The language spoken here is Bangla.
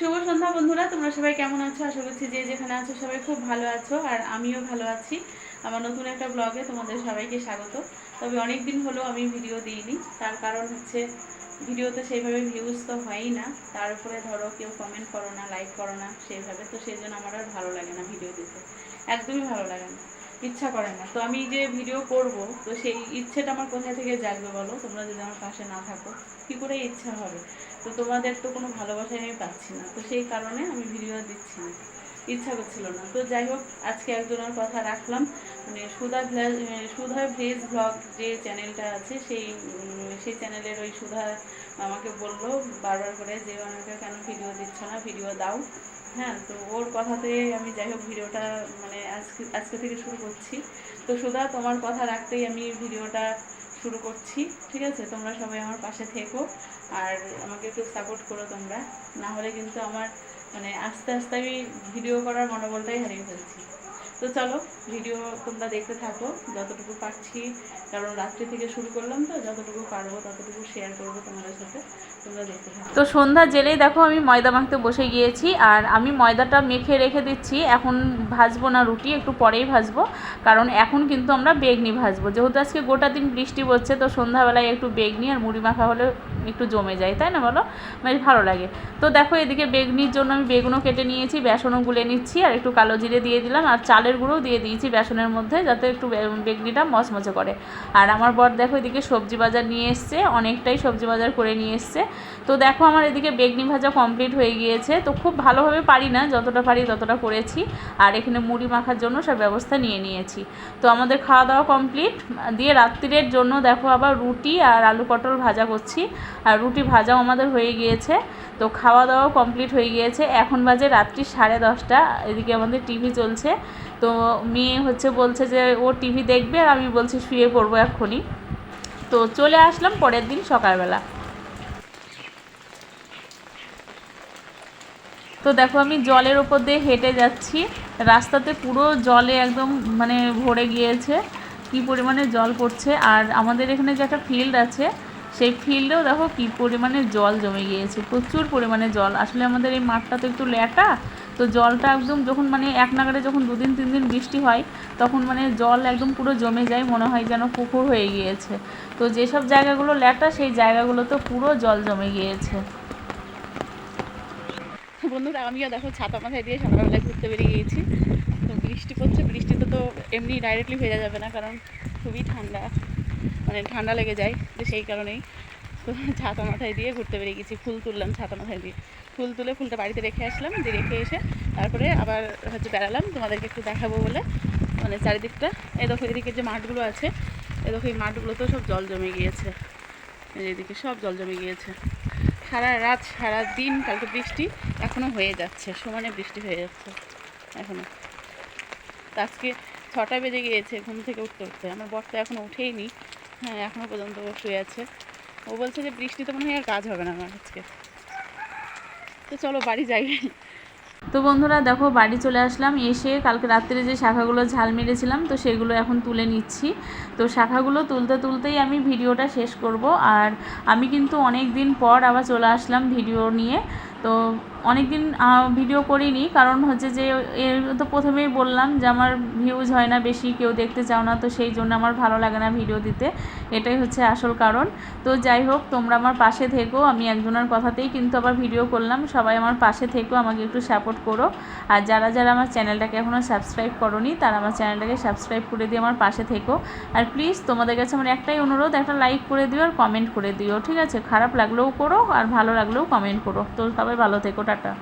শুভ সন্ধ্যা বন্ধুরা, তোমরা সবাই কেমন আছো? আশা করছি যে যেখানে আছো সবাই খুব ভালো আছো, আর আমিও ভালো আছি। আমার নতুন একটা ব্লগে তোমাদের সবাইকে স্বাগত। তবে অনেক দিন হলো আমি ভিডিও দিইনি, তার কারণ হচ্ছে ভিডিওতে সেইভাবে ভিউজ তো হয়ই না। তার উপরে ধরো কেউ কমেন্ট করো না লাইক করো না, সেইভাবে। তো সেই জন্য আমার আর ভালো লাগে না ভিডিও দিতে একদমই ভালো লাগে না। ইচ্ছা করে না। তো আমি যে ভিডিও করব, তো সেই ইচ্ছেটা আমার কোথা থেকে জাগবে বলো? তোমরা যদি আমার পাশে না থাকো, কী করে ইচ্ছা হবে? তো তোমাদের তো কোনো ভালোবাসাই আমি পাচ্ছি না। তো সেই কারণে আমি ভিডিও দিচ্ছি না। ইচ্ছা করছিল না। তো যাই হোক, আজকে একজনের কথা রাখলাম। মানে সুধা ভ্লাগ সুধা ভেজ ব্লগ যে চ্যানেলটা আছে, সেই সেই চ্যানেলের ওই সুধা আমাকে বলল বারবার করে যে আমাকে কেন ভিডিও দিচ্ছ না ভিডিও দাও। হ্যাঁ তো ওর কথাতে আমি যাই হোক ভিডিওটা মানে আজকে আজকে থেকে শুরু করছি। তো সুধা, তোমার কথা রাখতেই আমি ভিডিওটা শুরু করছি, ঠিক আছে? তোমরা সবাই আমার পাশে থেকো আর আমাকে একটু সাপোর্ট করো তোমরা। না হলে কিন্তু আমার মানে আস্তে আস্তে আমি ভিডিও করার মনোবলটাই হারিয়ে ফেলছি। তো চলো ভিডিও তোমরা দেখতে থাকো, যতটুকু পারছি, কারণ রাত্রি থেকে শুরু করলাম তো, যতটুকু পারব, ততটুকু শেয়ার করব তোমাদের সাথে, তোমরা দেখতে থাকো। তো সন্ধ্যা জেলেই দেখো, আমি ময়দা মাখতে বসে গিয়েছি, আর আমি ময়দাটা মেখে রেখে দিচ্ছি, এখন ভাজবো না রুটি, একটু পরেই ভাজবো, কারণ এখন কিন্তু আমরা বেগনি ভাজবো। যেহেতু আজকে গোটা দিন বৃষ্টি পড়ছে, তো সন্ধ্যাবেলায় একটু বেগনি আর মুড়ি মাখা হলে একটু জমে যায়, তাই না বলো? বেশ ভালো লাগে। তো দেখো এদিকে বেগনির জন্য আমি বেগুনও কেটে নিয়েছি, বেসনও গুলে নিচ্ছি, আর একটু কালো জিরে দিয়ে দিলাম, আর চালের গুঁড়োও দিয়ে দিয়েছি বেসনের মধ্যে, যাতে একটু বেগনিটা মচমচে করে। আর আমার বর দেখো এদিকে সবজি বাজার নিয়ে এসছে, অনেকটাই সবজি বাজার করে নিয়ে এসছে। তো দেখো আমার এদিকে বেগনি ভাজা কমপ্লিট হয়ে গিয়েছে, তো খুব ভালোভাবে পারি না, যতটা পারি ততটা করেছি, আর এখানে মুড়ি মাখার জন্য সব ব্যবস্থা নিয়ে নিয়েছি। তো আমাদের খাওয়া দাওয়া কমপ্লিট দিয়ে রাত্রিরের জন্য দেখো আবার রুটি আর আলু পটল ভাজা করছি। আর রুটি ভাজাও আমাদের হয়ে গিয়েছে। তো খাওয়া দাওয়াও কমপ্লিট হয়ে গিয়েছে। এখন বাজে রাত্রি সাড়ে দশটা, এদিকে আমাদের টিভি চলছে। তো মেয়ে হচ্ছে বলছে যে, ও টিভি দেখবে আর আমি বলছি শুয়ে পড়ব এক্ষুনি। তো চলে আসলাম পরের দিন সকালবেলা। তো দেখো আমি জলের ওপর দিয়ে হেঁটে যাচ্ছি। রাস্তাতে পুরো জলে একদম মানে ভরে গিয়েছে। কি পরিমাণে জল পড়ছে। আর আমাদের এখানে যে একটা ফিল্ড আছে সেই ফিল্ডেও দেখো কী পরিমাণে জল জমে গিয়েছে, প্রচুর পরিমাণে জল। আসলে আমাদের এই মাঠটা তো একটু ল্যাটা, তো জলটা একদম যখন মানে এক নাগারে যখন দুদিন, তিন দিন বৃষ্টি হয়, তখন মানে জল একদম পুরো জমে যায়, মনে হয় যেন পুকুর হয়ে গিয়েছে। তো যেসব জায়গাগুলো ল্যাটা, সেই জায়গাগুলোতে পুরো জল জমে গিয়েছে। বন্ধুরা, আমিও দেখো ছাতা মাথায় দিয়ে সকালবেলায় ঘুরতে বেরিয়ে গিয়েছি। তো বৃষ্টি পড়ছে, বৃষ্টিতে তো এমনি ডাইরেক্টলি ভেজা যাবে না, কারণ খুবই ঠান্ডা। মানে ঠান্ডা লেগে যায়, তো সেই কারণেই তো ছাতা মাথায় দিয়ে ঘুরতে বেরিয়ে গেছি, ফুল তুললাম ছাতা মাথায় দিয়ে। ফুল তুলে ফুলটা বাড়িতে রেখে আসলাম, দিয়ে রেখে এসে তারপরে আবার হচ্ছে বেড়ালাম, তোমাদেরকে একটু দেখাবো বলে। মানে চারিদিকটা এই দেখো এদিকে যে মাঠগুলো আছে এই দেখো এই মাঠগুলোতেও সব জল জমে গিয়েছে। এদিকে সব জল জমে গিয়েছে। সারা রাত, সারা দিন কালকে বৃষ্টি এখনও হয়ে যাচ্ছে, সমানে বৃষ্টি হয়ে যাচ্ছে এখনও আজকে ছটা বেজে গিয়েছে ঘুম থেকে উঠতে উঠতে, আমার বর তো এখনও উঠেই নি। হ্যাঁ এখনও পর্যন্ত ও শুয়ে আছে। ও বলছে যে বৃষ্টিতে মনে হয় আর কাজ হবে না আমার আজকে। তো চলো বাড়ি যাই। তো বন্ধুরা, দেখো বাড়ি চলে আসলাম। এসে কালকে রাত্রে যে শাখাগুলো ঝাল মেরেছিলাম, তো সেগুলো এখন তুলে নিচ্ছি। তো শাখাগুলো তুলতে তুলতেই আমি ভিডিওটা শেষ করব। আর আমি কিন্তু অনেক দিন পর আবার চলে আসলাম ভিডিও নিয়ে। তো অনেক দিন ভিডিও করিনি। কারণ হচ্ছে যে এর তো প্রথমেই বললাম যে, আমার ভিউজ হয় না বেশি, কেউ দেখতে চাও না, তো সেই জন্য আমার ভালো লাগে না ভিডিও দিতে। এটাই হচ্ছে আসল কারণ। তো যাই হোক, তোমরা আমার পাশে থেকো। আমি একজনের কথাতেই কিন্তু আবার ভিডিও করলাম। সবাই আমার পাশে থেকো, আমাকে একটু সাপোর্ট করো। আর যারা যারা আমার চ্যানেলটাকে এখনও সাবস্ক্রাইব করোনি, তারা আমার চ্যানেলটাকে সাবস্ক্রাইব করে দিয়ে আমার পাশে থেকো। আর প্লিজ তোমাদের কাছে আমার একটাই অনুরোধ, একটা লাইক করে দিও আর কমেন্ট করে দিও, ঠিক আছে? খারাপ লাগলেও করো, আর ভালো লাগলেও কমেন্ট করো। তো সবাই ভালো থেকো টাটা।